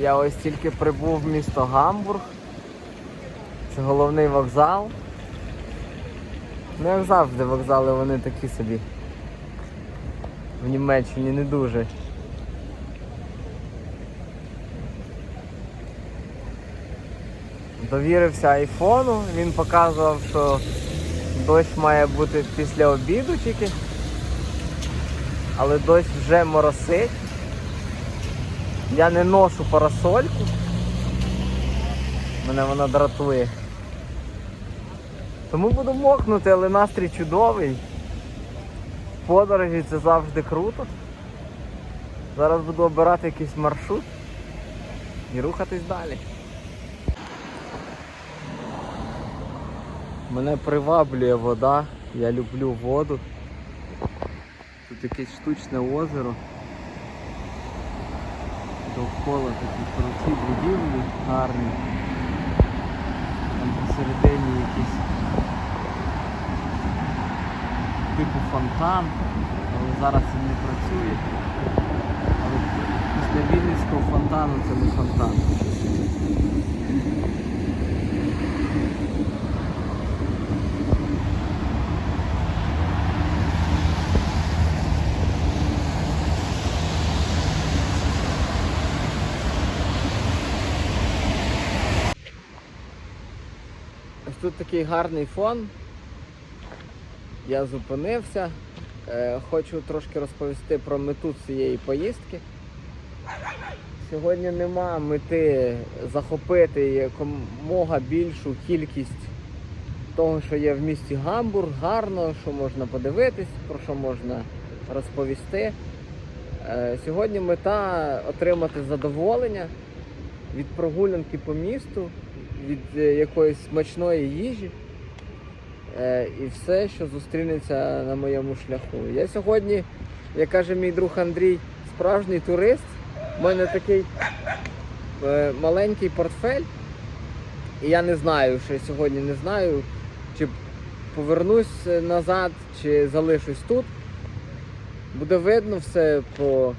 Я ось тільки прибув в місто Гамбург. Це головний вокзал. Ну, як завжди, вокзали вони такі собі. В Німеччині не дуже. Довірився айфону, він показував, що дощ має бути після обіду тільки. Але дощ вже моросить. Я не ношу парасольку. Мене вона дратує. Тому буду мокнути, але настрій чудовий. В Подорожі це завжди круто. Зараз буду обирати якийсь маршрут і рухатись далі. Мене приваблює вода, я люблю воду. Тут якесь штучне озеро. Довкола такі круті будівлі гарні. Там посередині якийсь типу фонтан, але зараз він не працює. Але після Вінницького фонтану це не фонтан. Тут такий гарний фон. Я зупинився. Е, Хочу трошки розповісти про мету цієї поїздки. Сьогодні нема мети захопити якомога більшу кількість того, що є в місті Гамбург, гарно, що можна подивитись, про що можна розповісти. Е, Сьогодні мета отримати задоволення від прогулянки по місту, від е, якоїсь смачної їжі е, і все, що зустрінеться на моєму шляху. Я сьогодні, як каже мій друг Андрій, справжній турист. У мене такий е, маленький портфель, і я не знаю, ще сьогодні не знаю, чи повернусь назад, чи залишусь тут. Буде видно все по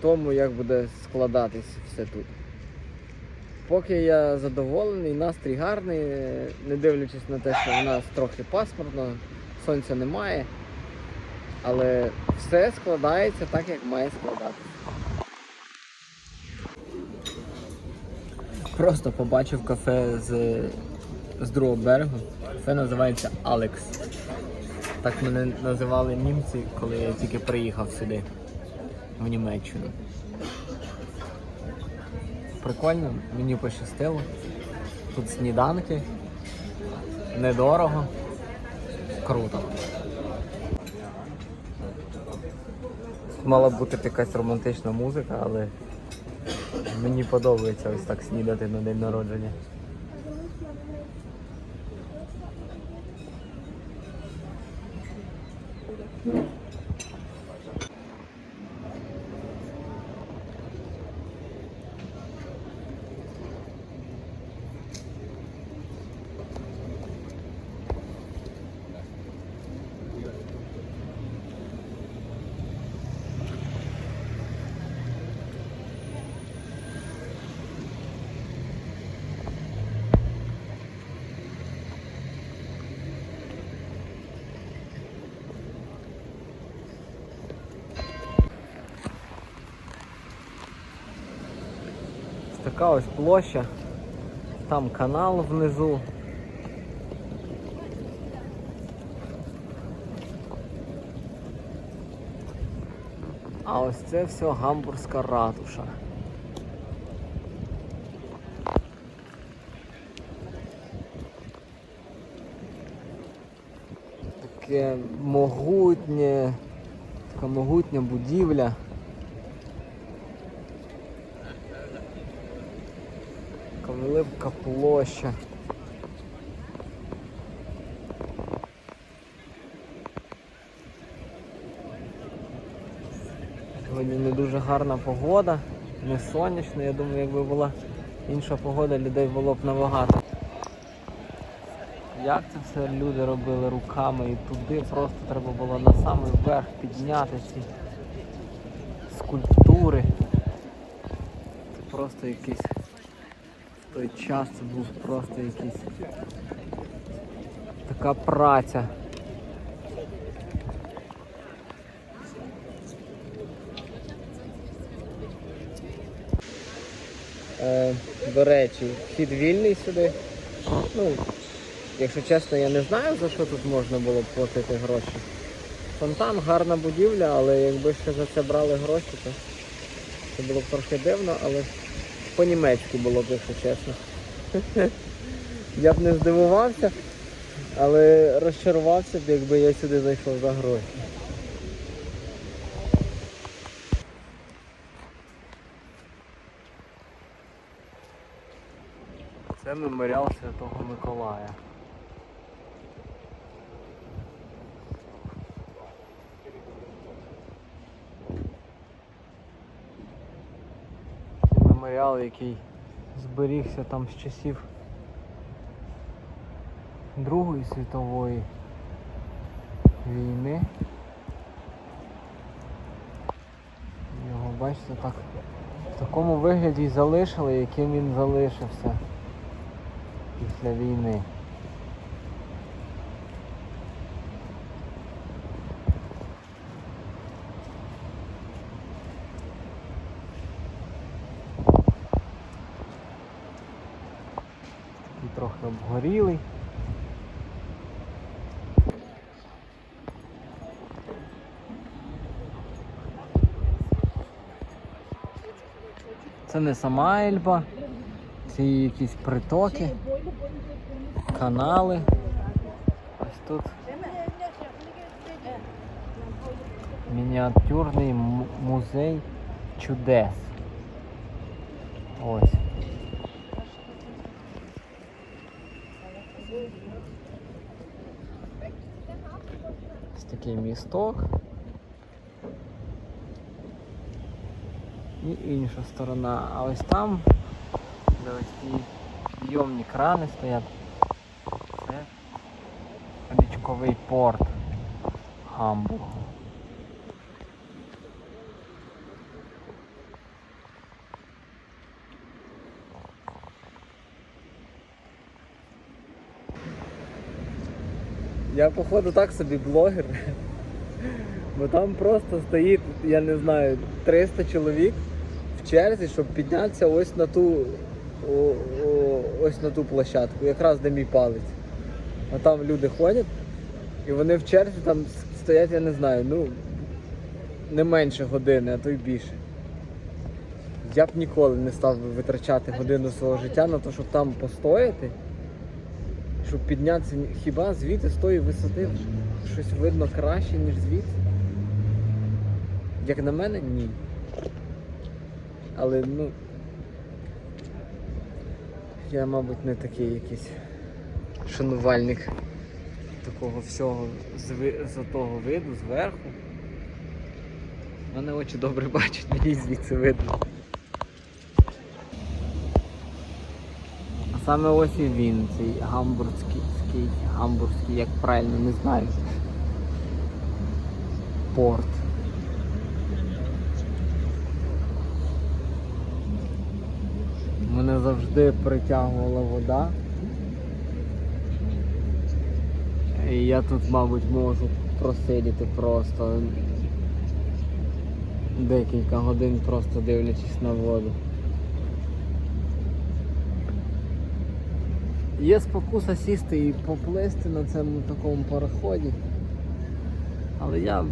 тому, як буде складатись все тут. Поки я задоволений, настрій гарний, не дивлячись на те, що в нас трохи пасмурно, сонця немає. Але все складається так, як має складатися. Просто побачив кафе з, з другого берегу. Це називається Алекс. Так мене називали німці, коли я тільки приїхав сюди, в Німеччину. Прикольно, мені пощастило. Тут сніданки, недорого, круто. Тут мала бути якась романтична музика, але мені подобається ось так снідати на день народження. Така ось площа. Там канал внизу. А ось це все гамбурзька ратуша. Таке могутнє, така могутня будівля. Велика площа. Сьогодні не дуже гарна погода, не сонячно. Я думаю, якби була інша погода, людей було б набагато. Як це все люди робили руками і туди просто треба було на самий верх підняти ці скульптури. Це просто якийсь. Той час це був просто якийсь. Така праця. Е, до речі, вхід вільний сюди. Ну, якщо чесно, я не знаю, за що тут можна було б платити гроші. Фонтан гарна будівля, але якби ще за це брали гроші, то це було б трохи дивно, але по-німецьки було б, якщо чесно. Я б не здивувався, але розчарувався б, якби я сюди зайшов за гроші. Це меморіал Святого Миколая. Меморіал, який зберігся там з часів Другої світової війни. Його бачите так в такому вигляді й залишили, яким він залишився після війни. Трохи обгорілий. Це не сама Ельба, це якісь притоки, канали. Ось тут мініатюрний музей чудес. Ось. Ось такий місток. І інша сторона. А ось там, де ось ті підйомні крани стоять, це річковий порт Гамбургу. Я походу так собі блогер. Бо там просто стоїть, я не знаю, 300 чоловік в черзі, щоб піднятися ось на ту о, о, ось на ту площадку, якраз де мій палець. А там люди ходять і вони в черзі там стоять, я не знаю, ну не менше години, а то й більше. Я б ніколи не став би витрачати годину свого життя на те, щоб там постояти, щоб піднятися хіба звідти з тої висоти щось видно краще, ніж звідси. Як на мене, ні. Але ну. Я, мабуть, не такий якийсь шанувальник такого всього з, того виду, зверху. У мене очі добре бачать, мені звідси видно. Саме ось і він, цей гамбурзький, гамбурзький, як правильно, не знаю. Порт. Мене завжди притягувала вода. І я тут, мабуть, можу просидіти просто декілька годин, просто дивлячись на воду. Є спокуса сісти і поплисти на цьому такому пароході. Але я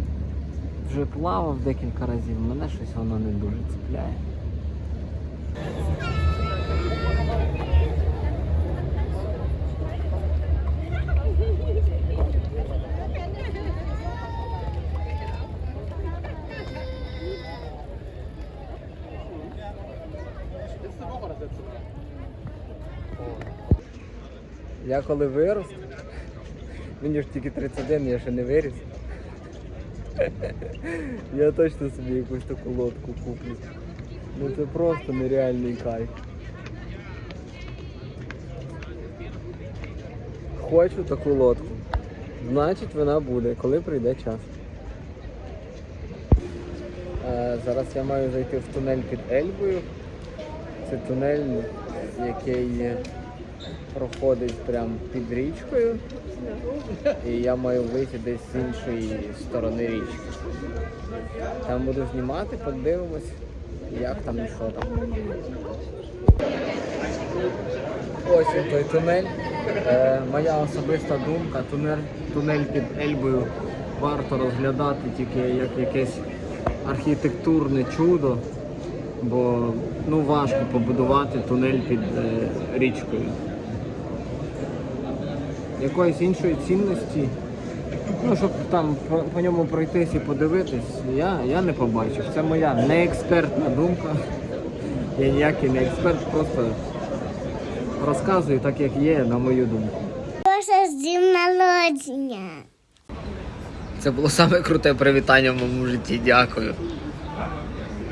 вже плавав декілька разів, мене щось воно не дуже цепляє. Я коли вирос, мені ж тільки 31, я ще не виріс. Я точно собі якусь таку лодку куплю. Ну це просто нереальний кайф. Хочу таку лодку. Значить вона буде, коли прийде час. Е, зараз я маю зайти в тунель під Ельбою. Це тунель, який проходить прямо під річкою. І я маю вийти десь з іншої сторони річки. Там буду знімати, подивимось, як там і що там. Ось він той тунель. Е, моя особиста думка, тунель, тунель під Ельбою варто розглядати тільки як якесь архітектурне чудо, бо ну, важко побудувати тунель під е, річкою. Якоїсь іншої цінності, ну, щоб там по, по ньому пройтись і подивитись, я, я не побачив. Це моя неекспертна думка. Я ніякий не експерт, просто розказую так, як є, на мою думку. Боже, з днем народження. Це було саме круте привітання в моєму житті. Дякую.